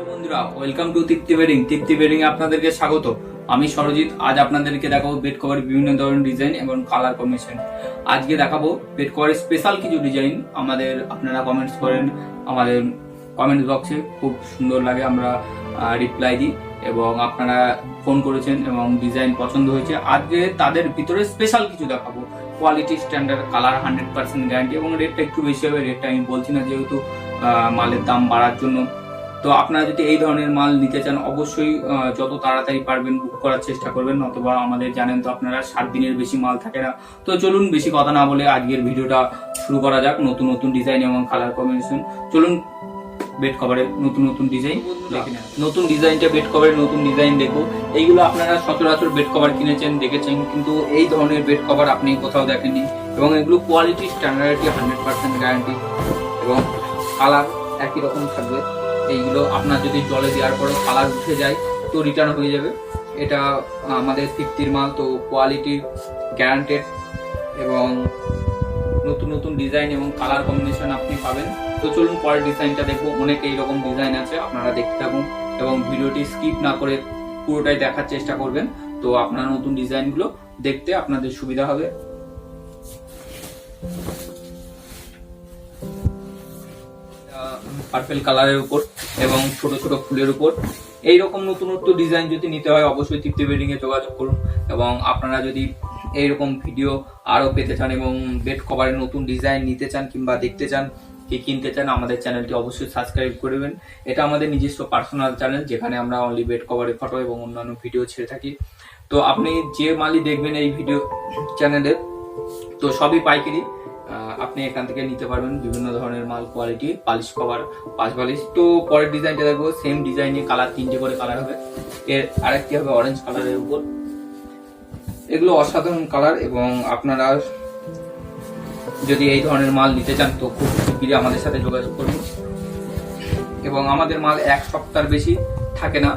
Hello বন্ধুরা welcome to Tripti bedding Tripti bedding আপনাদেরকে স্বাগত। আমি সরজিৎ, আজ আপনাদেরকে দেখাবো বেড কভার বিভিন্ন ধরনের ডিজাইন এবং কালার কম্বিনেশন আজকে দেখাবো বেড কভারের স্পেশাল কিছু ডিজাইন আমাদের, আপনারা কমেন্টস করেন, আমাদের কমেন্ট বক্সে খুব সুন্দর লাগে, আমরা রিপ্লাই দিই এবং আপনারা ফোন করেছেন এবং ডিজাইন পছন্দ হয়েছে। আজকে তাদের ভিতরে স্পেশাল কিছু দেখাবো। Quality standard colour hundred percent guarantee এবং রেটটা একটু বেশি হবে। রেটটা আমি বলছি না যেহেতু মালের দাম বাড়ার জন্য। তো আপনারা যদি এই ধরনের মাল নিতে চান, অবশ্যই যত তাড়াতাড়ি পারবেন বুক করার চেষ্টা করবেন অথবা আমাদের জানেন তো আপনারা সাত দিনের বেশি মাল থাকে না। তো চলুন, বেশি কথা না বলে আজকের ভিডিওটা শুরু করা যাক, নতুন নতুন ডিজাইন এবং কালার কম্বিনেশন চলুন বেড কভারের নতুন নতুন ডিজাইন দেখে। নতুন ডিজাইনটা বেড কভারের নতুন ডিজাইন দেখো এইগুলো আপনারা সচরাচর বেড কভার কিনেছেন, দেখেছেন, কিন্তু এই ধরনের বেড কভার আপনি কোথাও দেখেননি। এবং এগুলো কোয়ালিটি স্ট্যান্ডার্ডটি হান্ড্রেড পার্সেন্ট গ্যারান্টি এবং কালার একই রকম থাকবে। এইগুলো আপনার যদি জলে দেওয়ার পরে কালার উঠে যায়, তো রিটার্ন হয়ে যাবে। এটা আমাদের তৃপ্তির মাল, তো কোয়ালিটি গ্যারান্টেড এবং নতুন নতুন ডিজাইন এবং কালার কম্বিনেশন আপনি পাবেন। তো চলুন পরের ডিজাইনটা দেখব। অনেক এইরকম ডিজাইন আছে, আপনারা দেখতে থাকুন এবং ভিডিওটি স্কিপ না করে পুরোটাই দেখার চেষ্টা করবেন। তো আপনার নতুন ডিজাইনগুলো দেখতে আপনাদের সুবিধা হবে। পার্পেল কালারের উপর এবং ছোট ছোট ফুলের উপর। এইরকম নতুন নতুন ডিজাইন যদি নিতে হয়, অবশ্যই তৃপ্তি বেডিং এ যোগাযোগ করুন এবং আপনারা যদি এইরকম ভিডিও আরও পেতে চান এবং বেড কভারের নতুন ডিজাইন নিতে চান কিংবা দেখতে চান, কি কিনতে চান, আমাদের চ্যানেলটি অবশ্যই সাবস্ক্রাইব করবেন এটা আমাদের নিজস্ব পার্সোনাল চ্যানেল যেখানে আমরা অনলি বেড কভারের ফটো এবং অন্যান্য ভিডিও ছেড়ে থাকি। তো আপনি যে মালই দেখবেন এই ভিডিও চ্যানেলে তো সবই পাইকারি। আপনি এখান থেকে নিতে পারবেন বিভিন্ন ধরনের মাল কোয়ালিটি পালিশ কভার পাশ পালিশ তো পরের ডিজাইনটা দেখব সেম ডিজাইনে কালার তিনটে করে কালার হবে। এর আরেকটি হবে অরেঞ্জ কালারের উপর। এগুলো অসাধারণ কালার এবং আপনারা যদি এই ধরনের মাল নিতে চান, তো খুব শিগগিরই আমাদের সাথে যোগাযোগ করুন। এবং আমাদের মাল এক সপ্তাহের বেশি থাকে না।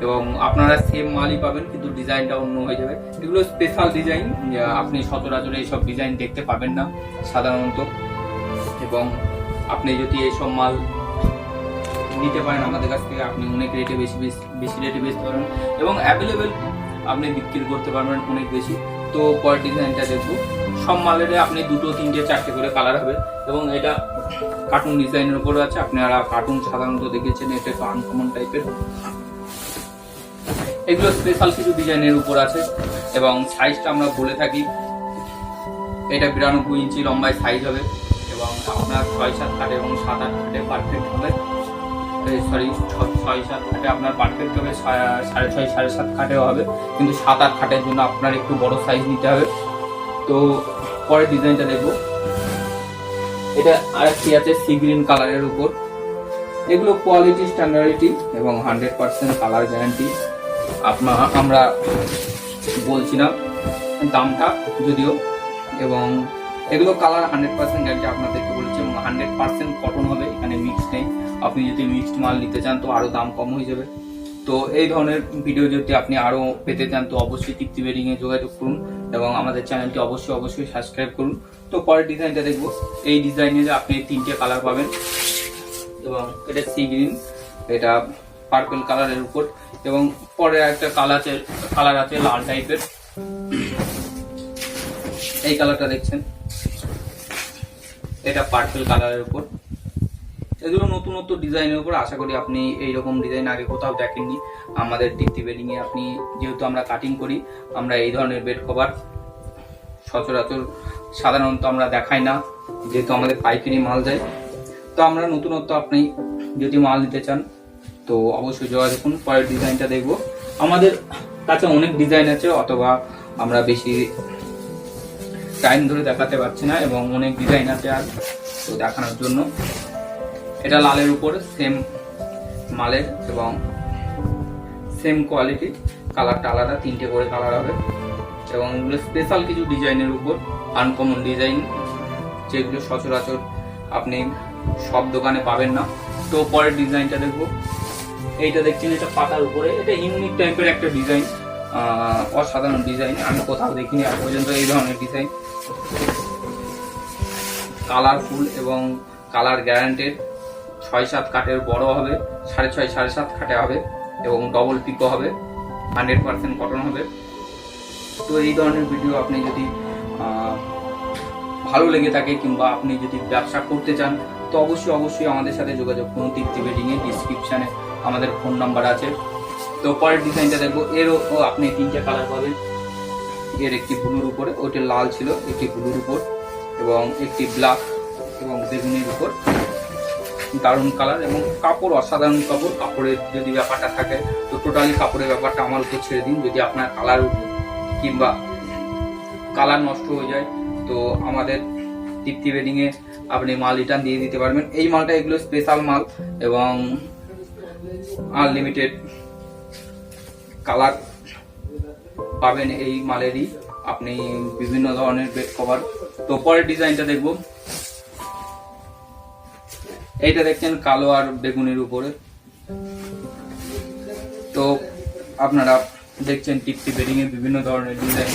এবং আপনারা সেম মালই পাবেন, কিন্তু ডিজাইনটা অন্য হয়ে যাবে। এগুলো স্পেশাল ডিজাইন আপনি সচরাচর এইসব ডিজাইন দেখতে পাবেন না, সাধারণত। এবং আপনি যদি এইসব মাল নিতে পারেন, আমাদের কাছ থেকে আপনি অনেক রেটে বেশি, বেশি- রেটে বেচতে পারবেন। এবং অ্যাভেলেবেল আপনি বিক্রি করতে পারবেন অনেক বেশি। তো পরের ডিজাইনটা দেখব। সব মালের আপনি দুটো, তিনটে, চারটে করে কালার হবে। এবং এটা কার্টুন ডিজাইনের উপরে আছে। আপনারা কার্টুন সাধারণত দেখেছেন এটা একটু আনকমন টাইপের এগুলো স্পেশাল কিছু ডিজাইনের উপর আছে এবং সাইজটা আমরা বলে থাকি। এটা বিরানব্বই ইঞ্চি লম্বায় সাইজ হবে এবং আপনার ছয় সাত খাটে এবং সাত আট খাটে পারফেক্ট হবে। সরি ছয় সাত খাটে আপনার পারফেক্ট হবে সাড়ে ছয়, সাড়ে সাত খাটেও হবে। কিন্তু সাত আট খাটের জন্য আপনার একটু বড় সাইজ নিতে হবে। তো পরের ডিজাইনটা দেখব। এটা আরেকটি আছে সি গ্রিন কালারের উপর। এগুলো কোয়ালিটি স্ট্যান্ডার্ডিটি এবং হান্ড্রেড পার্সেন্ট কালার গ্যারান্টি আপনার আমরা বলছিলাম দামটা যদিও, এবং এগুলো কালার হান্ড্রেড পার্সেন্ট গ্যারান্টি আপনাদেরকে বলেছি হান্ড্রেড পার্সেন্ট কটন হবে, এখানে মিক্স নেই। আপনি যদি মিক্সড মাল নিতে চান, তো আরও দাম কম হয়ে যাবে। তো এই ধরনের ভিডিও যদি আপনি আরও পেতে চান, তো অবশ্যই তৃপ্তি বেডিং এ যোগাযোগ করুন, এবং আমাদের চ্যানেলটি অবশ্যই অবশ্যই সাবস্ক্রাইব করুন। তো পরের ডিজাইনটা দেখব। এই ডিজাইনে আপনি তিনটে কালার পাবেন, এবং এটা সি গ্রিন এটা পার্পল কালারের উপর এবং পরে একটা কালার আছে কালার আছে লাল টাইপের এই কালারটা দেখছেন? এটা পার্পেল কালারের উপর। এগুলো নতুন নতুন ডিজাইনের উপর। আশা করি আপনি এইরকম ডিজাইন আগে কোথাও দেখেননি। আমাদের তৃপ্তি বেডিং এ আপনি যেহেতু আমরা কাটিং করি, আমরা এই ধরনের বেড কভার সচরাচর সাধারণত আমরা দেখাই না, যেহেতু আমাদের পাইকারি মাল যায় তো আমরা নতুনত্ব আপনি যদি মাল নিতে চান তো অবশ্যই যোগাযোগ করুন পরের ডিজাইনটা দেখব। আমাদের কাছে অনেক ডিজাইন আছে, অথবা আমরা বেশি টাইম ধরে দেখাতে পারছি না, এবং অনেক ডিজাইন আছে আর তো দেখানোর জন্য। এটা লালের উপর সেম মালের, এবং সেম কোয়ালিটি কালারটা আলাদা, তিনটে করে কালার হবে। এবং এগুলো স্পেশাল কিছু ডিজাইনের উপর আনকমন ডিজাইন যেগুলো সচরাচর আপনি সব দোকানে পাবেন না। তো পরের ডিজাইনটা দেখব। এইটা দেখছেন এটা পাতার উপরে। এটা ইউনিক টাইপের একটা ডিজাইন অসাধারণ ডিজাইন আমি কোথাও দেখিনি আজ পর্যন্ত এই ধরনের ডিজাইন কালারফুল এবং কালার গ্যারান্টেড ছয় সাত কাঠের বড় হবে, সাড়ে ছয়, সাড়ে সাত কাঠে হবে এবং ডবল পিকো হবে হান্ড্রেড পার্সেন্ট কটন হবে। তো এই ধরনের ভিডিও আপনি যদি ভালো লেগে থাকে কিংবা আপনি যদি ব্যবসা করতে চান, তো অবশ্যই অবশ্যই আমাদের সাথে যোগাযোগ করুন তৃপ্তি বেডিংয়ে ডিসক্রিপশানে আমাদের ফোন নাম্বার আছে। তো পরের ডিজাইনটা দেখব। এরও আপনি তিনটে কালার পাবেন। এর একটি ব্লুর উপরে, ওইটা লাল ছিল, একটি ব্লুর উপর, এবং একটি ব্ল্যাক এবং বেগুনির উপর। দারুণ কালার এবং কাপড় অসাধারণ কাপড়। কাপড়ের যদি ব্যাপারটা থাকে, তো টোটালি কাপড়ের ব্যাপারটা আমার উপর ছেড়ে দিন। যদি আপনার কালার কিংবা কালার নষ্ট হয়ে যায়, তো আমাদের তৃপ্তি এ আপনি মাল রিটার্ন দিয়ে দিতে পারবেন। এই মালটা এগুলো স্পেশাল মাল এবং আনলিমিটেড কালার পাবেন এই মালেরই। আপনি বিভিন্ন ধরনের বেড কভার তো পরের ডিজাইনটা দেখব। এইটা দেখছেন কালো আর বেগুনের উপরে। তো আপনারা দেখছেন টিপটি বেডিং এর বিভিন্ন ধরনের ডিজাইন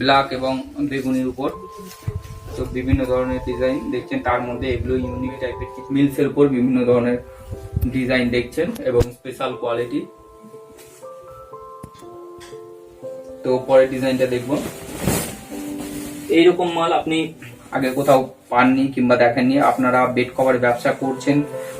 ব্ল্যাক এবং বেগুনির উপর। তো বিভিন্ন ধরনের ডিজাইন দেখছেন। তার মধ্যে এগুলো ইউনিক টাইপের মিলসের উপর বিভিন্ন ধরনের ডিজাইন দেখছেন এবং স্পেশাল কোয়ালিটি। তো পরের ডিজাইনটা দেখব। এইরকম মাল আপনি আগে কোথাও পাননি কিংবা দেখেননি, আপনারা বেড কভার ব্যবসা করছেন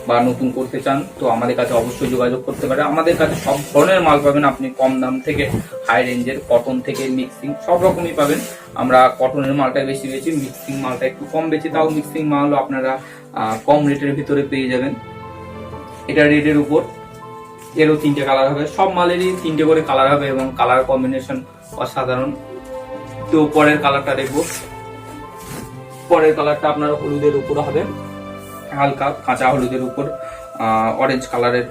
বা নতুন করতে চান, তো আমাদের কাছে অবশ্যই যোগাযোগ করতে পারে আমাদের কাছে সব ধরনের মাল পাবেন, আপনি কম দাম থেকে হাই রেঞ্জের কটন থেকে মিক্সিং সব রকমই পাবেন। আমরা কটনের মালটাই বেশি বেশি মিক্সিং মালটা একটু কম বেশি তাও মিক্সিং মালও আপনারা কম রেটের ভিতরে পেয়ে যাবেন। এটা রেডের উপর। এরও তিনটে কালার হবে। সব মালেরই তিনটে করে কালার হবে এবং কালার কম্বিনেশন অসাধারণ। তো পরের কালারটা দেখব। পরের কালারটা আপনার হলুদের উপর হবে। হালকা কাঁচা হলুদের উপর অরেঞ্জ কালারের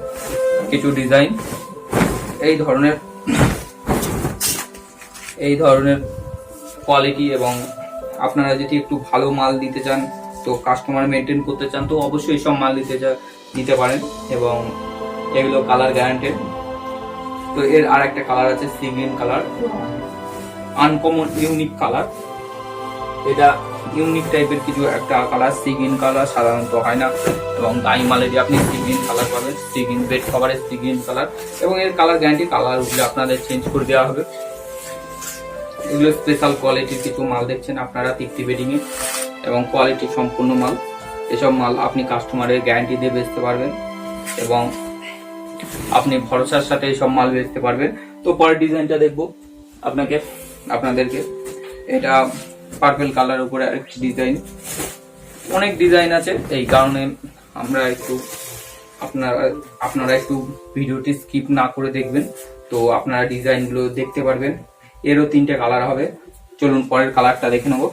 কিছু ডিজাইন এই ধরনের এই ধরনের কোয়ালিটি এবং আপনারা যদি একটু ভালো মাল দিতে চান, তো কাস্টমার মেনটেন করতে চান, তো অবশ্যই সব মাল দিতে চা- নিতে পারেন এবং এগুলো কালার গ্যারান্টেড তো এর আর একটা কালার আছে sea green colour uncommon unique colour এটা ইউনিক টাইপের কিছু একটা কালার সি গ্রিন কালার সাধারণত হয় না। এবং দাই মালেরই আপনি সি গ্রিন কালার পাবেন সি গ্রিন বেড কভারের সি গ্রিন কালার এবং এর কালার গ্যারান্টি কালার উঠলে আপনাদের চেঞ্জ করে দেওয়া হবে। এগুলো স্পেশাল কোয়ালিটির কিছু মাল দেখছেন আপনারা তৃপ্তি বেডিং এ এবং কোয়ালিটি সম্পূর্ণ মাল। এসব মাল আপনি কাস্টমারের গ্যারান্টি দিয়ে বেচতে পারবেন এবং আপনি ভরসার সাথে এইসব মাল বেচতে পারবেন। তো পরের ডিজাইনটা দেখব আপনাকে, আপনাদেরকে। এটা পার্পেল কালার উপরে আরেকটি ডিজাইন অনেক ডিজাইন আছে, এই কারণে আমরা একটু আপনারা আপনারা একটু ভিডিওটি স্কিপ না করে দেখবেন। তো আপনারা ডিজাইনগুলো দেখতে পারবেন। এরও তিনটে কালার হবে। চলুন পরের কালারটা দেখে নেব।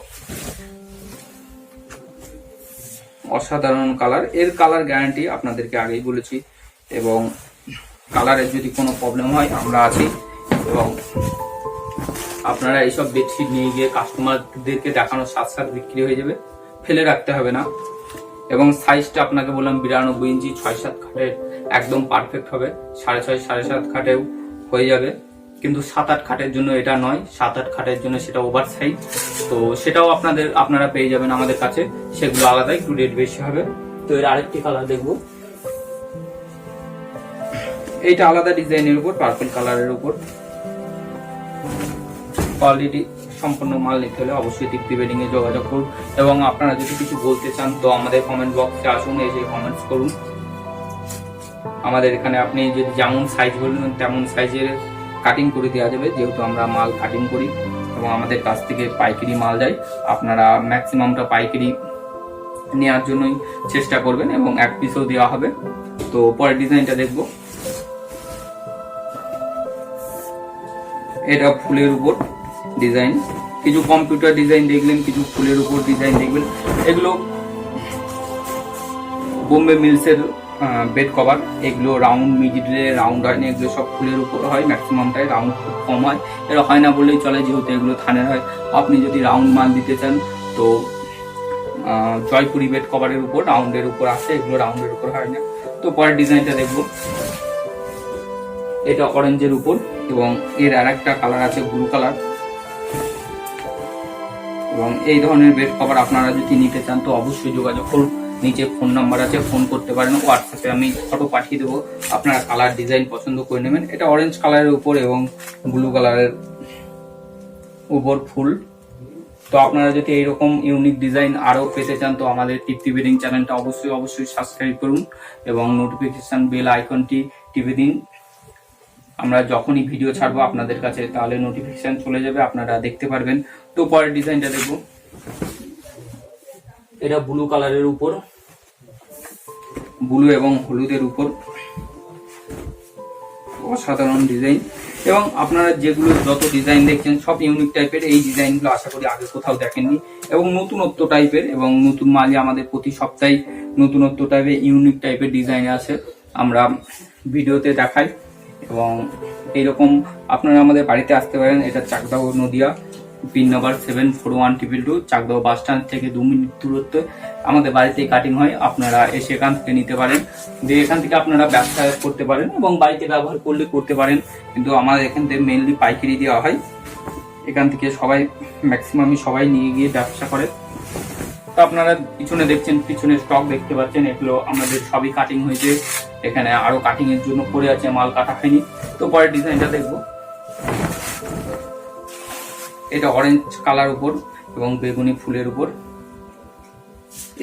অসাধারণ কালারের কালার গ্যারান্টি আপনাদেরকে আগেই বলেছি এবং কালারের যদি কোনো প্রবলেম হয়, আমরা আছি। এবং আপনারা এইসব বেডশিট নিয়ে গিয়ে কাস্টমারদেরকে দেখানোর সাথে সাথে বিক্রি হয়ে যাবে। ফেলে রাখতে হবে না। এবং সাইজটা আপনাকে বললাম বিরানব্বই ইঞ্চি, ছয় সাত খাটের একদম পারফেক্ট হবে। সাড়ে ছয়, সাড়ে সাত খাটেও হয়ে যাবে। কিন্তু সাত আট খাটের জন্য এটা নয়। সাত আট খাটের জন্য সেটা ওভার সাইজ তো সেটাও আপনাদের, আপনারা পেয়ে যাবেন আমাদের কাছে। সেগুলো আলাদা একটু রেট বেশি হবে। তো এর আরেকটি কালার দেখব। এইটা আলাদা ডিজাইনের উপর পার্পল কালারের উপর। কোয়ালিটি সম্পূর্ণ মাল নিতে হলে অবশ্যই তৃপ্তি বেডিং এ যোগাযোগ করুন। এবং আপনারা যদি কিছু বলতে চান, তো আমাদের কমেন্ট বক্সে আসুন, এসে কমেন্টস করুন। আমাদের এখানে আপনি যদি যেমন সাইজ বলবেন, তেমন সাইজের কাটিং করে দেওয়া যাবে, যেহেতু আমরা মাল কাটিং করি এবং আমাদের কাছ থেকে পাইকারি মাল যায়, আপনারা ম্যাক্সিমামটা পাইকারি নেওয়ার জন্যই চেষ্টা করবেন এবং এক পিসও দেওয়া হবে। তো পরের ডিজাইনটা দেখব। এটা ফুলের উপর ডিজাইন কিছু কম্পিউটার ডিজাইন দেখলেন, কিছু ফুলের উপর ডিজাইন দেখবেন। এগুলো বোম্বে মিলসের বেড কভার এগুলো রাউন্ড মিডিলে রাউন্ড হয় না, এগুলো সব ফুলের উপর হয় ম্যাক্সিমামটাই রাউন্ড খুব কম হয়। এটা হয় না বললেই চলে, যেহেতু এগুলো থানের হয়। আপনি যদি রাউন্ড মাল দিতে চান, তো জয়পুরি বেড কভারের উপর রাউন্ডের উপর আসে এগুলো রাউন্ডের উপর হয় না। তো পরের ডিজাইনটা দেখব। এটা অরেঞ্জের উপর, এবং এর আর একটা কালার আছে ব্লু কালার এবং এই ধরনের বেড কভার আপনারা যদি নিতে চান, তো অবশ্যই যোগাযোগ করুন। নিচে ফোন নাম্বার আছে ফোন করতে পারেন হোয়াটসঅ্যাপে আমি ফটো পাঠিয়ে দেবো। আপনারা কালার ডিজাইন পছন্দ করে নেবেন। এটা অরেঞ্জ কালারের উপর এবং ব্লু কালারের উপর ফুল। তো আপনারা যদি এইরকম ইউনিক ডিজাইন আরও পেতে চান, তো আমাদের তৃপ্তি বেডিং চ্যানেলটা অবশ্যই অবশ্যই সাবস্ক্রাইব করুন এবং নোটিফিকেশান বেল আইকনটি টিপে দিন। আমরা যখনই ভিডিও ছাড়বো আপনাদের কাছে, তাহলে নোটিফিকেশান চলে যাবে, আপনারা দেখতে পারবেন। তো পরের ডিজাইনটা দেখব। এটা ব্লু কালারের উপর। ব্লু এবং হলুদের উপর। অসাধারণ ডিজাইন। এবং আপনারা যেগুলো যত ডিজাইন দেখছেন, সব ইউনিক টাইপের এই ডিজাইনগুলো আশা করি আগে কোথাও দেখেননি। এবং নতুনত্ব টাইপের এবং নতুন মালে আমাদের প্রতি সপ্তাহে নতুনত্ব টাইপের ইউনিক টাইপের ডিজাইন আছে, আমরা ভিডিওতে দেখাই। এবং এইরকম আপনারা আমাদের বাড়িতে আসতে পারেন, এটা Chakdah Nadia. Pin number seven four one triple two, Chakdah bus stand থেকে দু মিনিট দূরত্বে আমাদের বাড়িতেই কাটিং হয়। আপনারা এসে এখান থেকে নিতে পারেন। দিয়ে এখান থেকে আপনারা ব্যবসা করতে পারেন এবং বাড়িতে ব্যবহার করলে করতে পারেন। কিন্তু আমাদের এখান থেকে মেনলি পাইকারি দেওয়া হয়। এখান থেকে সবাই ম্যাক্সিমামই সবাই নিয়ে গিয়ে ব্যবসা করে। তো আপনারা পিছনে দেখছেন, পিছনে স্টক দেখতে পাচ্ছেন, এগুলো আমাদের সবই কাটিং হয়েছে। এখানে আরও কাটিং এর জন্য পড়ে আছে, মাল কাটা হয়নি। তো পরের ডিজাইনটা দেখব। এটা অরেঞ্জ কালার উপর এবং বেগুনি ফুলের উপর।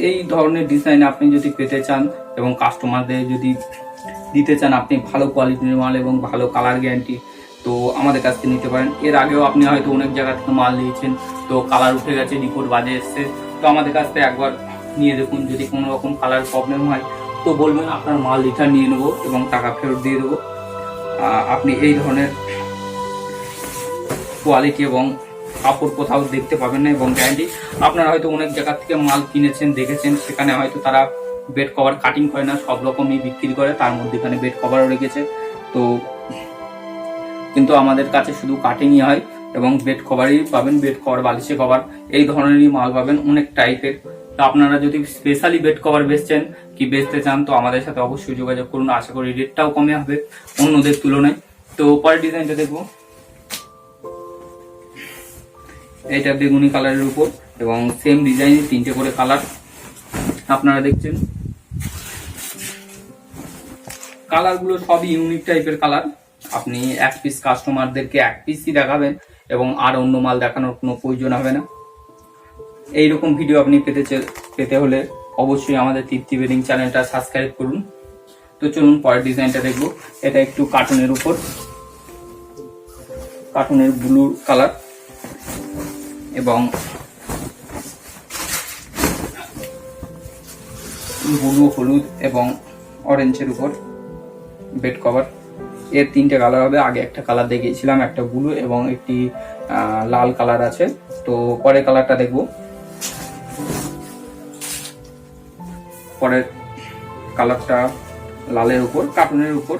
এই ধরনের ডিজাইন আপনি যদি পেতে চান এবং কাস্টমারদের যদি দিতে চান আপনি ভালো কোয়ালিটির মাল এবং ভালো কালার গ্যারান্টি তো আমাদের কাছ থেকে নিতে পারেন। এর আগেও আপনি হয়তো অনেক জায়গা থেকে মাল নিয়েছেন, তো কালার উঠে গেছে রিপোর্ট বাজে এসছে। তো আমাদের কাছ থেকে একবার নিয়ে দেখুন, যদি কোনো রকম কালার প্রবলেম হয়, তো বলবেন, আপনার মাল রিটার্ন নিয়ে নেব এবং টাকা ফেরত দিয়ে দেবো। আপনি এই ধরনের কোয়ালিটি এবং কাপড় কোথাও দেখতে পাবেন না এবং গ্যারান্টি আপনারা হয়তো অনেক জায়গা থেকে মাল কিনেছেন, দেখেছেন, সেখানে হয়তো তারা বেড কভার কাটিং করে না, সব রকমই বিক্রি করে, তার মধ্যে এখানে বেড কভারও রেখেছে। তো কিন্তু আমাদের কাছে শুধু কাটিংই হয় এবং বেড কভারই পাবেন বেড কভার বালিশে কভার এই ধরনেরই মাল পাবেন, অনেক টাইপের তো আপনারা যদি স্পেশালি বেড কভার বেচছেন, কি বেচতে চান, তো আমাদের সাথে অবশ্যই যোগাযোগ করুন। আশা করি রেটটাও কমে হবে অন্যদের তুলনায়। তো পরের ডিজাইনটা দেখব। এটা বেগুনি কালারের উপর এবং সেম ডিজাইনের তিনটে করে কালার। আপনারা দেখছেন। কালারগুলো সবই ইউনিক টাইপের কালার। আপনি এক পিস কাস্টমারদেরকে এক পিসই দেখাবেন এবং আর অন্য মাল দেখানোর কোনো প্রয়োজন হবে না। এইরকম ভিডিও আপনি পেতে পেতে হলে অবশ্যই আমাদের তৃপ্তি বেডিং চ্যানেলটা সাবস্ক্রাইব করুন। তো চলুন পরের ডিজাইনটা দেখব। এটা একটু কার্টুনের উপর। কার্টুনের ব্লু কালার এবং ব্লু হলুদ এবং অরেঞ্জের উপর বেড কভার এর তিনটে কালার হবে। আগে একটা কালার দেখিয়েছিলাম, একটা ব্লু এবং একটি লাল কালার আছে। তো পরের কালারটা দেখব। পরের কালারটা লালের উপর কার্টুনের উপর।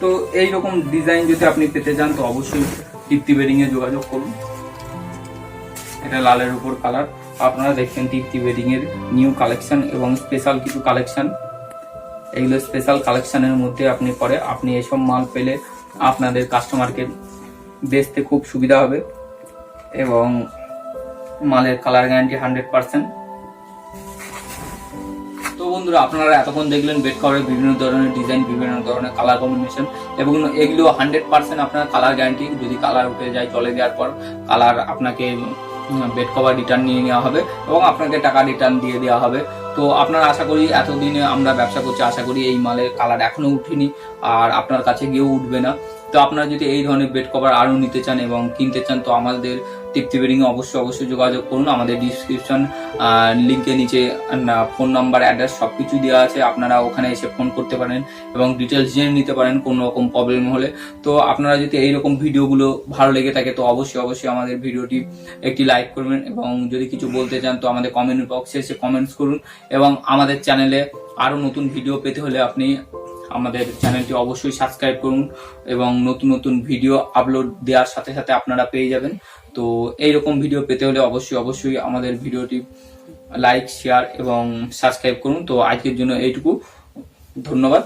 তো এই রকম ডিজাইন যদি আপনি পেতে চান, তো অবশ্যই তৃপ্তি বেডিং এ যোগাযোগ করুন। এটা লালের উপর কালার আপনারা দেখছেন তৃপ্তি ওয়েডিং এর নিউ কালেকশন এবং স্পেশাল কিছু কালেকশন এগুলো স্পেশাল কালেকশনের মধ্যে আপনি পরে, আপনি এসব মাল পেলে আপনাদের কাস্টমারকে বেচতে খুব সুবিধা হবে এবং মালের কালার গ্যারান্টি হান্ড্রেড পার্সেন্ট তো বন্ধুরা, আপনারা এতক্ষণ দেখলেন বেড কভারের বিভিন্ন ধরনের ডিজাইন বিভিন্ন ধরনের কালার কম্বিনেশন এবং এগুলো হান্ড্রেড পার্সেন্ট আপনার কালার গ্যারান্টি যদি কালার উঠে যায় জলে দেওয়ার পর কালার আপনাকে বেড কভার রিটার্ন নিয়ে নেওয়া হবে এবং আপনাকে টাকা রিটার্ন দিয়ে দেওয়া হবে। তো আপনারা আশা করি এতদিনে আমরা ব্যবসা করছি, আশা করি এই মালের কালার এখনও উঠেনি আর আপনার কাছে গিয়েও উঠবে না। তো আপনারা যদি এই ধরনের বেড কভার আরও নিতে চান এবং কিনতে চান, তো আমাদের তৃপ্তি এ অবশ্যই অবশ্যই যোগাযোগ করুন। আমাদের ডিসক্রিপশন লিঙ্কে নিচে ফোন নাম্বার অ্যাড্রেস সব কিছু দেওয়া আছে। আপনারা ওখানে এসে ফোন করতে পারেন এবং ডিটেলস জেনে নিতে পারেন কোনো রকম প্রবলেম হলে। তো আপনারা যদি এইরকম ভিডিওগুলো ভালো লেগে থাকে, তো অবশ্যই অবশ্যই আমাদের ভিডিওটি একটি লাইক করবেন এবং যদি কিছু বলতে চান, তো আমাদের কমেন্ট বক্সে এসে কমেন্টস করুন এবং আমাদের চ্যানেলে আরও নতুন ভিডিও পেতে হলে আপনি আমাদের চ্যানেলটি অবশ্যই সাবস্ক্রাইব করুন এবং নতুন নতুন ভিডিও আপলোড দেওয়ার সাথে সাথে আপনারা পেয়ে যাবেন। তো এইরকম ভিডিও পেতে হলে অবশ্যই অবশ্যই আমাদের ভিডিওটি লাইক শেয়ার এবং সাবস্ক্রাইব করুন। তো আজকের জন্য এইটুকু। ধন্যবাদ।